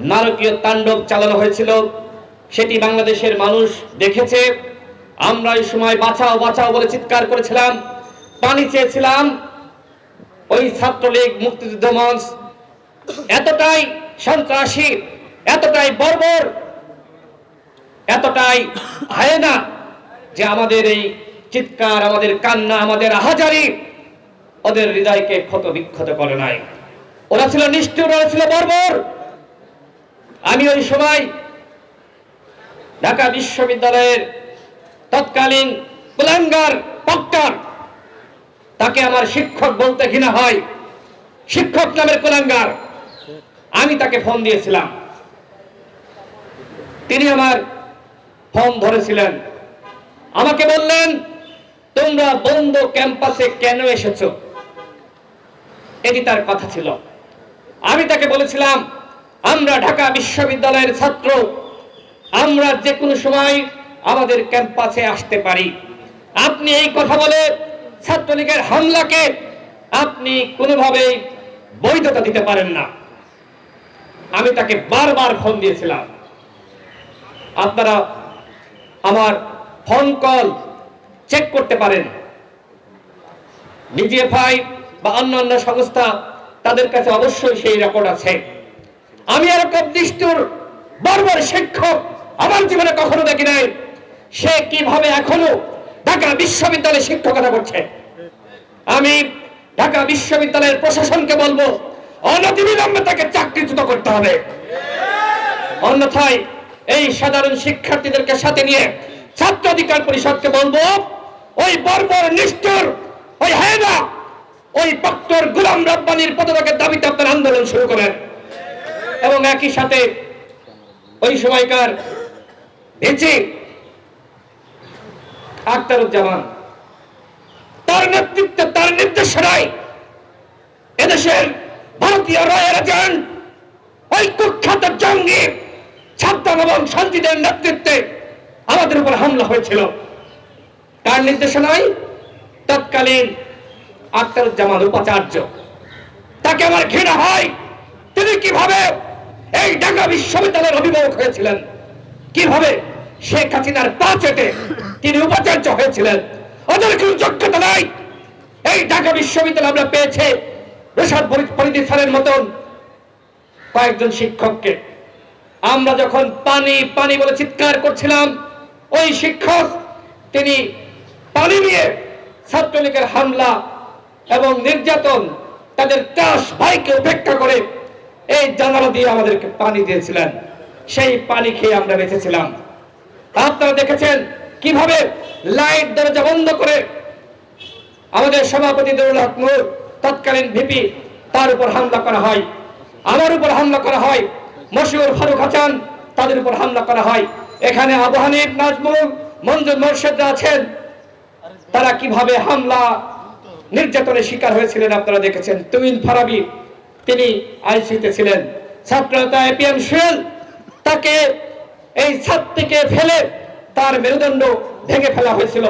নারকীয় তাণ্ডব চালানো হয়েছিল। সেটি বাংলাদেশের মানুষ দেখেছে। আমরা এই সময় বাঁচাও বাঁচাও বলে চিৎকার করেছিলাম। পানি চেয়েছিলাম। ওই ছাত্রলীগ, মুক্তিযুদ্ধ মঞ্চ এতটাই সন্ত্রাসী, এতটাই বর্বর, এতটাই হায়না যে আমাদের এই চিৎকার, আমাদের কান্না, আমাদের আহাজারি ওদের হৃদয়কে ক্ষত বিক্ষত করে নাই। ওরা ছিল নিষ্ঠুর, ওরা ছিল বর্বর। আমি ওই সময় ঢাকা বিশ্ববিদ্যালয়ের তৎকালীন কুলাঙ্গার পক্টর তাকে আমার শিক্ষক বলতে ঘৃণা হয়। শিক্ষক নামের কুলাঙ্গার আমি তাকে ফোন দিয়েছিলাম। তিনি আমার ফোন ধরেছিলেন। আমাকে বললেন, তোমরা বন্ধ ক্যাম্পাসে কেন এসেছ? এটি তার কথা ছিল। আমি তাকে বলেছিলাম আমরা ঢাকা বিশ্ববিদ্যালয়ের ছাত্র, আমরা যে কোনো সময় আমাদের ক্যাম্পাসে আসতে পারি। আপনি এই কথা বলে ছাত্রলীগের হামলাকে আপনি কোনোভাবেই বৈধতা দিতে পারেন না। আমি তাকে বারবার ফোন দিয়েছিলাম। আপনারা আমার ফোন কল চেক করতে পারেন। ডিজিএফআই বা অন্যান্য সংস্থা তাদের কাছে অবশ্যই সেই রেকর্ড আছে। আমি এরকম নিষ্ঠুর, বর্বর শিক্ষক আমার জীবনে কখনো দেখি নাই। সে কীভাবে এখনও ঢাকা বিশ্ববিদ্যালয়ে শিক্ষকতা করছে? আমি ঢাকা বিশ্ববিদ্যালয়ের প্রশাসনকে বলব, অনতিবিলম্বে তাকে চাকরিচ্যুত করতে হবে। অন্যথায় এই সাধারণ শিক্ষার্থীদেরকে সাথে নিয়ে ছাত্র অধিকার পরিষদকে বলব, ওই বর্বর নিষ্ঠুর, ওই হেনা ওই ডক্টর গুলাম রব্বানির পদত্যাগের দাবিতে আপনার আন্দোলন শুরু করেন। এবং একই সাথে ওই সময়কার বেঁচে আখতারুজ্জামান, তার নেতৃত্বে, তার নির্দেশনায় এদেশের ভারতীয় রয়ের এজেন্ট, ওই কুখ্যাত জঙ্গি সাবধান এবং শান্তিদের নেতৃত্বে আমাদের উপর হামলা হয়েছিল। তার নির্দেশনায় তৎকালীন আখতারুজ্জামান উপাচার্য, তাকে আমার ঘৃণা হয়। তিনি কীভাবে এই ঢাকা বিশ্ববিদ্যালয়ের অভিভাবক হয়েছিলেন। কীভাবে শেখ হাসিনার পা চেটে তিনি উপাচার্য হয়েছিলেন? ওদের কোনো যোগ্যতা নাই। এই ঢাকা বিশ্ববিদ্যালয় আমরা পেয়েছে রসাদ পরিধি স্যারের মতন কয়েকজন শিক্ষককে। আমরা যখন পানি পানি বলে চিৎকার করছিলাম, ওই শিক্ষক তিনি পানি নিয়ে ছাত্রলীগের হামলা এবং নির্যাতন তাদের চাষ ভাইকে উপেক্ষা করে এই জানালা দিয়ে আমাদেরকে পানি দিয়েছিলেন। সেই পানি খেয়ে আমরা বেঁচেছিলাম। আপনারা দেখেছেন কীভাবে লাইট দরজা বন্ধ করে আমাদের সভাপতি তৎকালীন ভিপি, তার উপর হামলা করা হয়। আমার উপর হামলা করা হয়। মশিউর ফারুক হাসান, তাদের উপর হামলা করা হয়। এখানে আবু নাজমুল, মঞ্জুর মোর্শেদরা আছেন। তারা কীভাবে হামলা নির্যাতনের শিকার হয়েছিলেন আপনারা দেখেছেন। তুইন ফারাবি তিনি আইসিতে ছিলেন। ছাত্রতা এপিএম সোহেল তাকে এই ছাদ থেকে ফেলে তার মেরুদণ্ড ভেঙে ফেলা হয়েছিল।